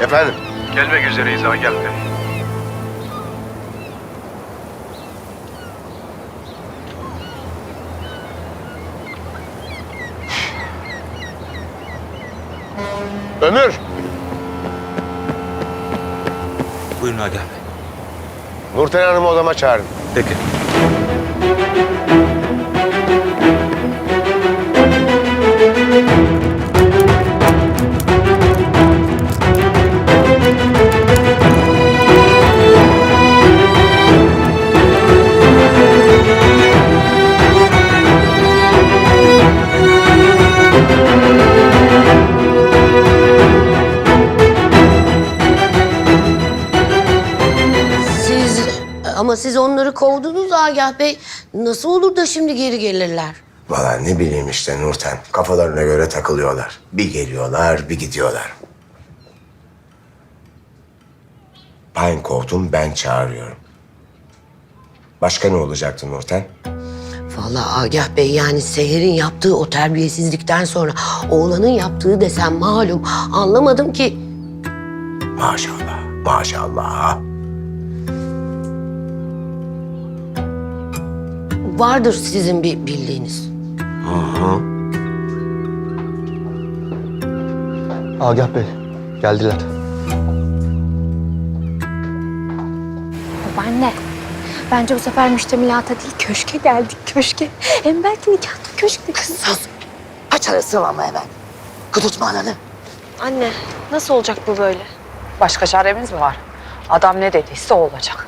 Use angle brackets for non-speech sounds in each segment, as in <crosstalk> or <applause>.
Efendim? Gelmek üzereyiz Agah Bey. Ömür! Buyurun Agah Bey. Nurten Hanım'ı odama çağırın. Peki. Siz onları kovdunuz Agah Bey. Nasıl olur da şimdi geri gelirler? Valla ne bileyim işte Nurten. Kafalarına göre takılıyorlar. Bir geliyorlar, bir gidiyorlar. Ben kovdum, ben çağırıyorum. Başka ne olacaktı Nurten? Vallahi Agah Bey yani Seher'in yaptığı o terbiyesizlikten sonra oğlanın yaptığı desem malum anlamadım ki. Maşallah, maşallah. Vardır sizin bir bildiğiniz. Agah Bey, geldiler. Babaanne, bence bu sefer müştemilata değil köşke geldik köşke. Hem belki nikahta köşkte. Sus. Paçarası ama hemen. Kudurtma ananı. Anne, nasıl olacak bu böyle? Başka çaremiz mi var? Adam ne dediyse o olacak.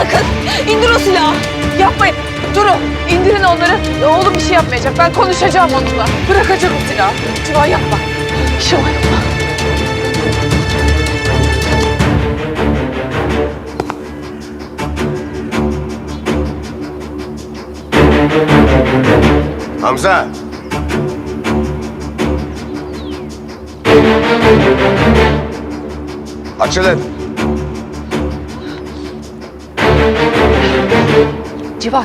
Sakın indir o silahı. Yapmayın. Durun, indirin onları. Oğlum bir şey yapmayacak. Ben konuşacağım onunla. Bırakacak o silahı. Civan yapma. Civan yapma. Hamza! Açılın. Civan.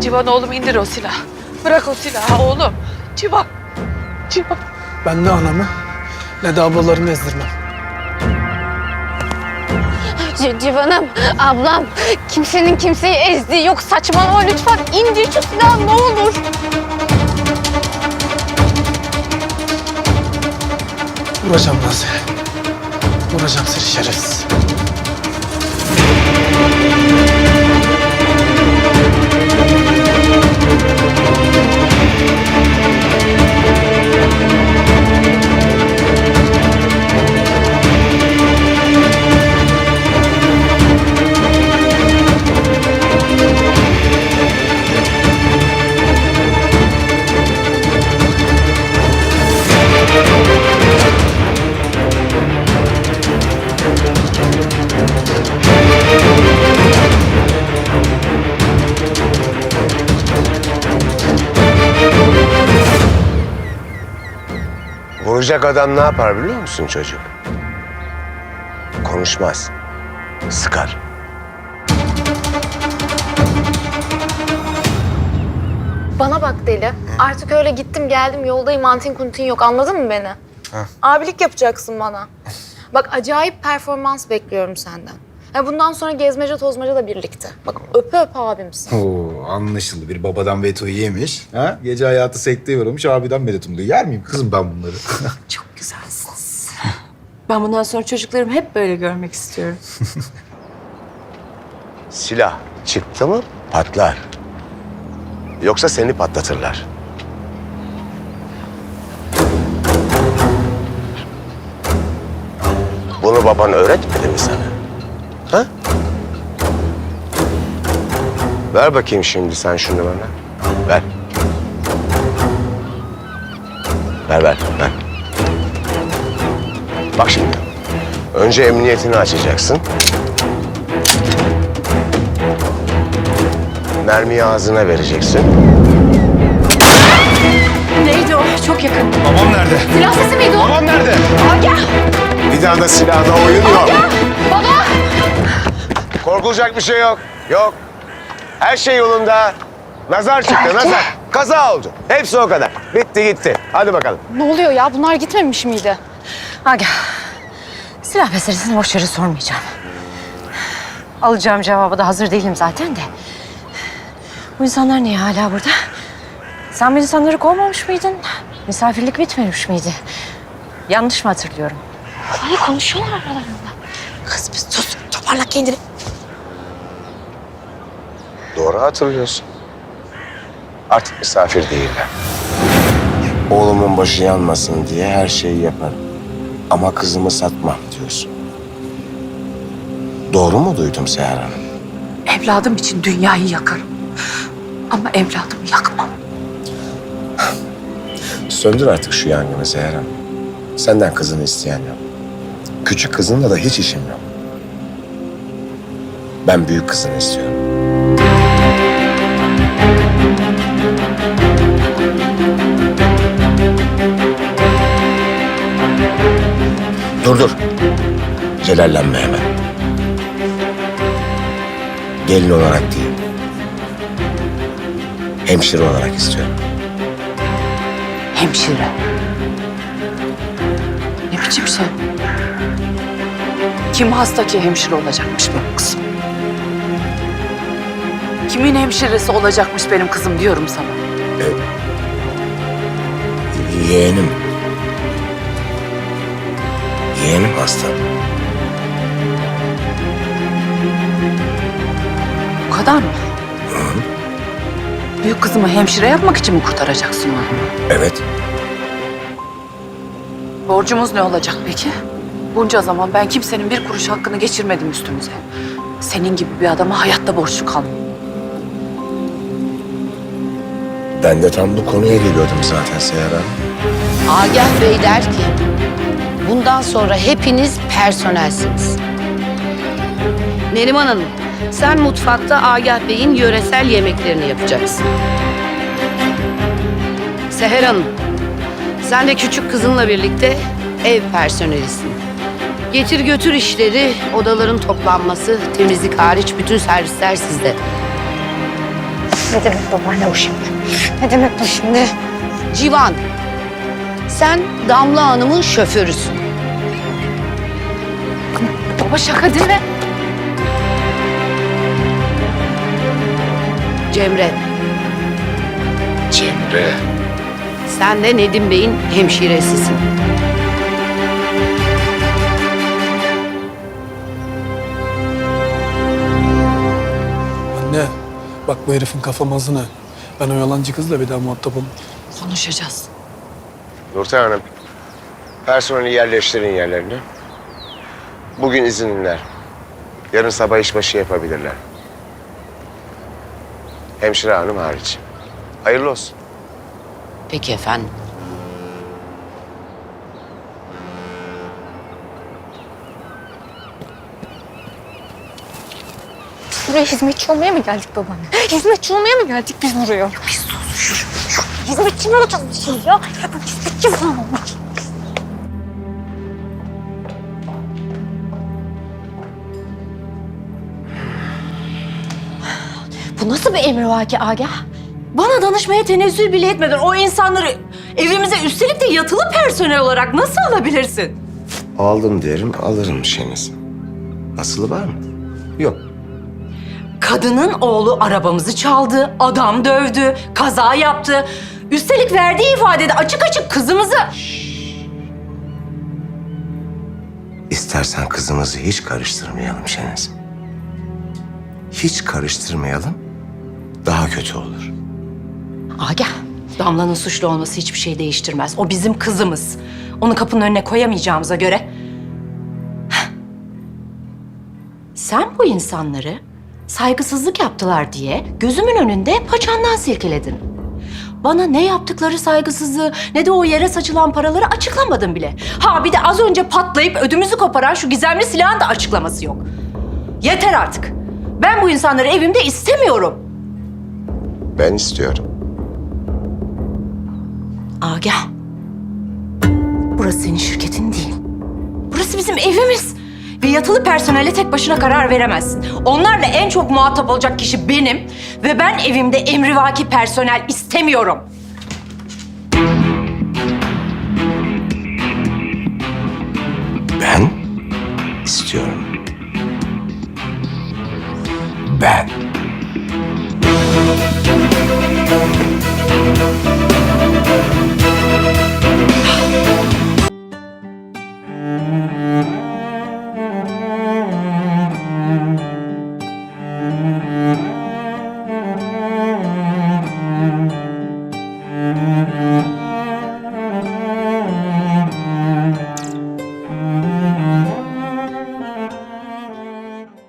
Civan oğlum indir o silahı. Bırak o silahı oğlum. Civan. Civan. Ben ne anamı ne de ablalarımı ezdirmem. C- Civan'ım, ablam. Kimsenin kimseyi ezdiği yok. Saçmalama lütfen. İndir şu silahı ne olur. Vuracağım lan seni. Vuracağım seni şerefsiz. Vuracak adam ne yapar biliyor musun çocuk? Konuşmaz. Sıkar. Bana bak deli. Artık öyle gittim geldim yoldayım antin kuntin yok anladın mı beni? Abilik yapacaksın bana. Bak acayip performans bekliyorum senden. Ya bundan sonra gezmece tozmaca da birlikte. Bak öpe öpe abimsin. Oo, anlaşıldı. Bir babadan vetoyu yemiş. Ha? Gece hayatı sekteye uğramış. Abiden medet umuyor. Yer miyim kızım ben bunları? <laughs> Çok güzelsiniz. Ben bundan sonra çocuklarımı hep böyle görmek istiyorum. <laughs> Silah çıktı mı patlar. Yoksa seni patlatırlar. Bunu baban öğretmedi mi sana? Ha? Ver bakayım şimdi sen şunu bana. Ver. Ver ver ver. Bak şimdi. Önce emniyetini açacaksın. Mermiyi ağzına vereceksin. Neydi o? Çok yakın. Babam nerede? Silah sesi miydi o? Babam nerede? Agah! Bir daha da silahda oyun yok. Baba! Korkulacak bir şey yok. Yok. Her şey yolunda. Nazar çıktı, nazar. Kaza oldu. Hepsi o kadar. Bitti gitti. Hadi bakalım. Ne oluyor ya? Bunlar gitmemiş miydi? Agah. Silah meselesini boş yere sormayacağım. Alacağım cevabı da hazır değilim zaten de. Bu insanlar niye hala burada? Sen bu insanları kovmamış mıydın? Misafirlik bitmemiş miydi? Yanlış mı hatırlıyorum? Ay konuşuyorlar aralarında. Kız bir sus, toparla kendini. Doğru hatırlıyorsun. Artık misafir değiller. Oğlumun başı yanmasın diye her şeyi yaparım. Ama kızımı satmam diyorsun. Doğru mu duydum Seher Hanım? Evladım için dünyayı yakarım. Ama evladımı yakmam. Söndür artık şu yangını Seher Hanım. Senden kızını isteyen yok. Küçük kızınla da hiç işim yok. Ben büyük kızını istiyorum. Dur dur. Celallenme hemen. Gelin olarak değil. Hemşire olarak istiyorum. Hemşire. Ne biçim şey? Kim hasta ki hemşire olacakmış benim kızım? Kimin hemşiresi olacakmış benim kızım diyorum sana. Yeğenim. Yeğenim hasta. Bu kadar mı? Büyük kızımı hemşire yapmak için mi kurtaracaksın onu? Evet. Borcumuz ne olacak peki? Bunca zaman ben kimsenin bir kuruş hakkını geçirmedim üstümüze. Senin gibi bir adama hayatta borçlu kalmam. Ben de tam bu konuya geliyordum zaten Seher Hanım. Agah Bey der ki, bundan sonra hepiniz personelsiniz. Neriman Hanım, sen mutfakta Agah Bey'in yöresel yemeklerini yapacaksın. Seher Hanım, sen de küçük kızınla birlikte ev personelisin. Getir götür işleri, odaların toplanması, temizlik hariç bütün servisler sizde. Ne demek babaanne o şimdi? Ne demek bu şimdi? Civan, sen Damla Hanım'ın şoförüsün. Baba şaka değil mi? Cemre, Cemre. sen de Nedim Bey'in hemşiresisin. Anne, bak bu herifin kafa mazını. Ben o yalancı kızla bir daha muhatap olmam. Konuşacağız. Nurten Hanım, personeli yerleştirin yerlerine. Bugün izinliler. Yarın sabah işbaşı yapabilirler. Hemşire hanım hariç. Hayırlı olsun. Peki efendim. Buraya hizmetçi olmaya mı geldik babaanne? Hizmetçi olmaya mı geldik biz buraya? Biz. Hizmetçi mi olacağız ya? Ya ben hizmetçi falan olmak Bu nasıl bir emrivaki Agah? Bana danışmaya tenezzül bile etmeden o insanları evimize üstelik de yatılı personel olarak nasıl alabilirsin? Aldım derim, alırım şeyinizi. Asılı var mı? Yok. Kadının oğlu arabamızı çaldı, adam dövdü, kaza yaptı. Üstelik verdiği ifadede açık açık kızımızı... İstersen kızımızı hiç karıştırmayalım Şeniz. Hiç karıştırmayalım. Daha kötü olur. Agah, Damla'nın suçlu olması hiçbir şey değiştirmez. O bizim kızımız. Onu kapının önüne koyamayacağımıza göre... Sen bu insanları saygısızlık yaptılar diye gözümün önünde paçandan silkeledin. Bana ne yaptıkları saygısızlığı ne de o yere saçılan paraları açıklamadın bile. Ha bir de az önce patlayıp ödümüzü koparan şu gizemli silahın da açıklaması yok. Yeter artık. Ben bu insanları evimde istemiyorum. Ben istiyorum. Agah. Burası senin şirketin değil. Burası bizim evimiz. Ve yatılı personele tek başına karar veremezsin. Onlarla en çok muhatap olacak kişi benim. Ve ben evimde emrivaki personel istemiyorum. Ben istiyorum. Ben.